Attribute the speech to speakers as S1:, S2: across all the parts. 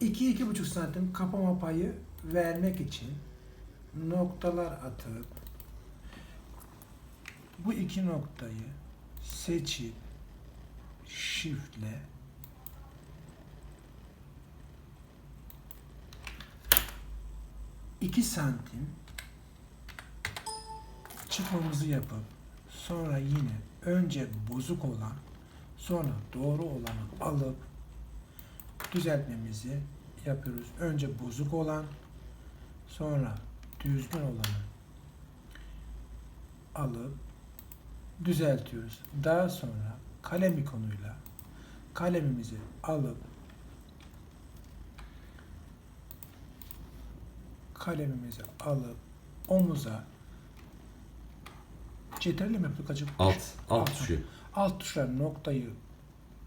S1: 2-2,5 santim kapama payı vermek için noktalar atıp bu iki noktayı seçip shiftle iki santim çıkmamızı yapıp sonra yine önce bozuk olan sonra doğru olanı alıp düzeltmemizi yapıyoruz. Önce bozuk olan sonra düzgün olanı alıp düzeltiyoruz. Daha sonra kalem ikonuyla kalemimizi alıp kalemimizi alıp omuza Ceterli mi yaptık acaba?
S2: Alt, alt
S1: Alt.
S2: tuşu.
S1: alt tuşlar noktayı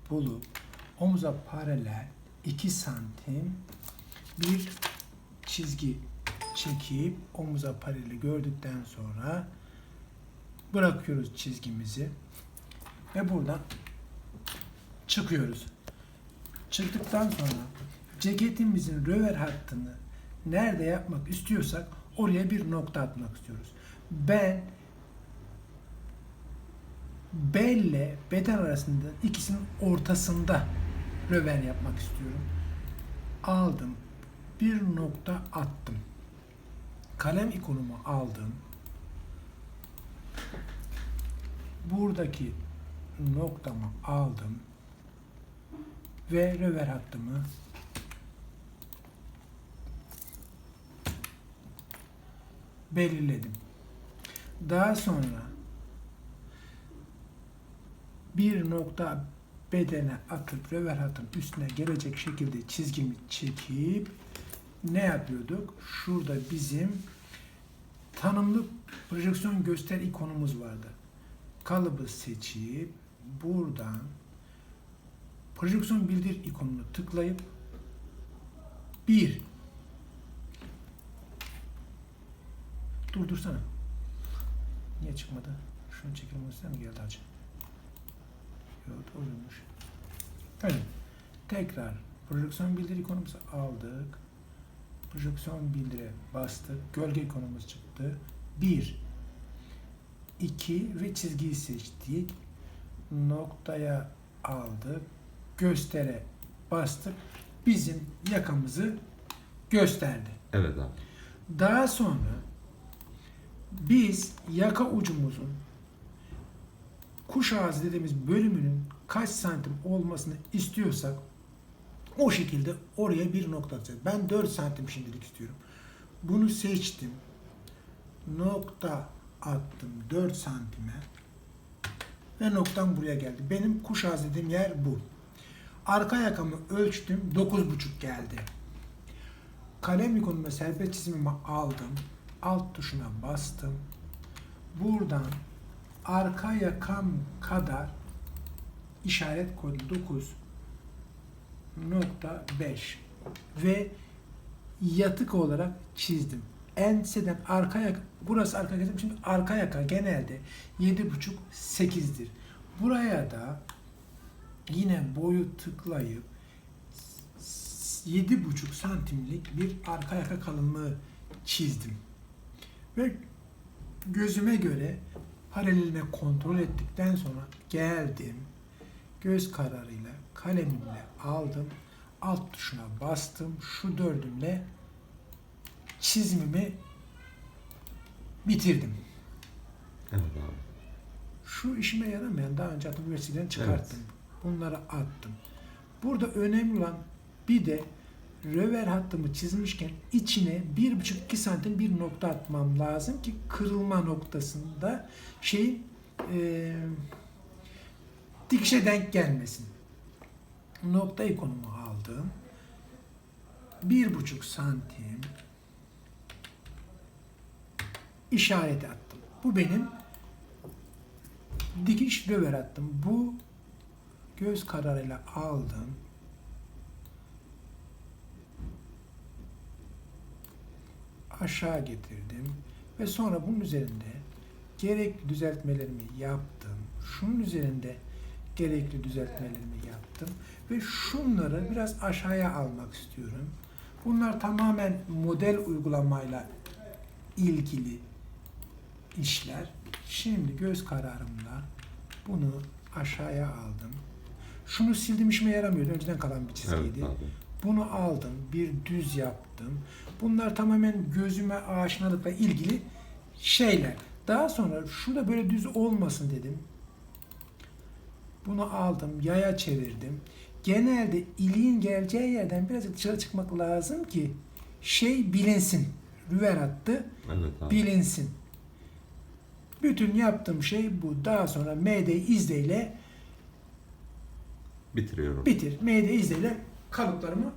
S1: bulup omuza paralel 2 santim bir çizgi çekip omuza paraleli gördükten sonra bırakıyoruz çizgimizi ve buradan çıkıyoruz. Çıktıktan sonra ceketimizin röver hattını nerede yapmak istiyorsak oraya bir nokta atmak istiyoruz. Ben belle beden arasında ikisinin ortasında röven yapmak istiyorum. Aldım. Bir nokta attım. Kalem ikonumu aldım. Buradaki noktamı aldım. Ve röver hattımı belirledim. Daha sonra bir nokta bedene atıp röver hatın üstüne gelecek şekilde çizgimi çekip ne yapıyorduk? Şurada bizim tanımlı projeksiyon göster ikonumuz vardı. Kalıbı seçip buradan projeksiyon bildir ikonunu tıklayıp bir durdursana. Niye çıkmadı? Şunu çekilmesinden mi geldi acaba? Yok doğruymuş. Evet. Tekrar projeksiyon bildir ikonumuzu aldık. Projeksiyon bildire bastık. Gölge ikonumuz çıktı. 1 2 ve çizgiyi seçtik. Noktaya aldık. Göstere bastık. Bizim yakamızı gösterdi.
S2: Evet abi.
S1: Daha sonra biz yaka ucumuzun kuş ağzı dediğimiz bölümünün kaç santim olmasını istiyorsak o şekilde oraya bir nokta atacağız. Ben 4 santim şimdilik istiyorum. Bunu seçtim. Nokta attım 4 santime ve noktam buraya geldi. Benim kuş ağzı dediğim yer bu. Arka yakamı ölçtüm 9,5 geldi. Kalem ikonuma serbest çizimimi aldım. Alt tuşuna bastım. Buradan arka yakam kadar işaret koydum 9.5 ve yatık olarak çizdim. Enseden arka yaka, burası arka yaka, şimdi arka yaka genelde 7.5 8'dir. Buraya da yine boyu tıklayıp 7,5 santimlik bir arka yaka kalınlığı çizdim. Ve gözüme göre paraleline kontrol ettikten sonra geldim. Göz kararıyla kalemimle aldım. Alt tuşuna bastım. Şu dördümle çizimimi bitirdim.
S2: Evet abi.
S1: Şu işime yaramayan daha önce attığım vesilerini çıkarttım. Bunları attım. Burada önemli olan bir de röver hattımı çizmişken içine 1,5-2 santim bir nokta atmam lazım ki kırılma noktasında şey e, dikişe denk gelmesin. Nokta ikonumu aldım. 1,5 santim işareti attım. Bu benim dikiş röver attım. Bu göz kararıyla aldım. Aşağı getirdim ve sonra bunun üzerinde gerekli düzeltmelerimi yaptım. Şunun üzerinde gerekli düzeltmelerimi yaptım ve şunları biraz aşağıya almak istiyorum. Bunlar tamamen model uygulamayla ilgili işler. Şimdi göz kararımla bunu aşağıya aldım. Şunu sildim işime yaramıyordu. Önceden kalan bir
S2: Evet
S1: çizgiydi.
S2: abi.
S1: Bunu aldım, bir düz yaptım. Bunlar tamamen gözüme aşinalıkla ilgili şeyler. Daha sonra şurada böyle düz olmasın dedim. Bunu aldım, yaya çevirdim. Genelde iliğin geleceği yerden birazcık dışarı çıkmak lazım ki şey bilinsin. Rüver attı,
S2: Evet
S1: bilinsin. Bütün yaptığım şey bu. Daha sonra MD izleyle
S2: Bitiriyorum.
S1: bitir. MD izleyle kalıplarımı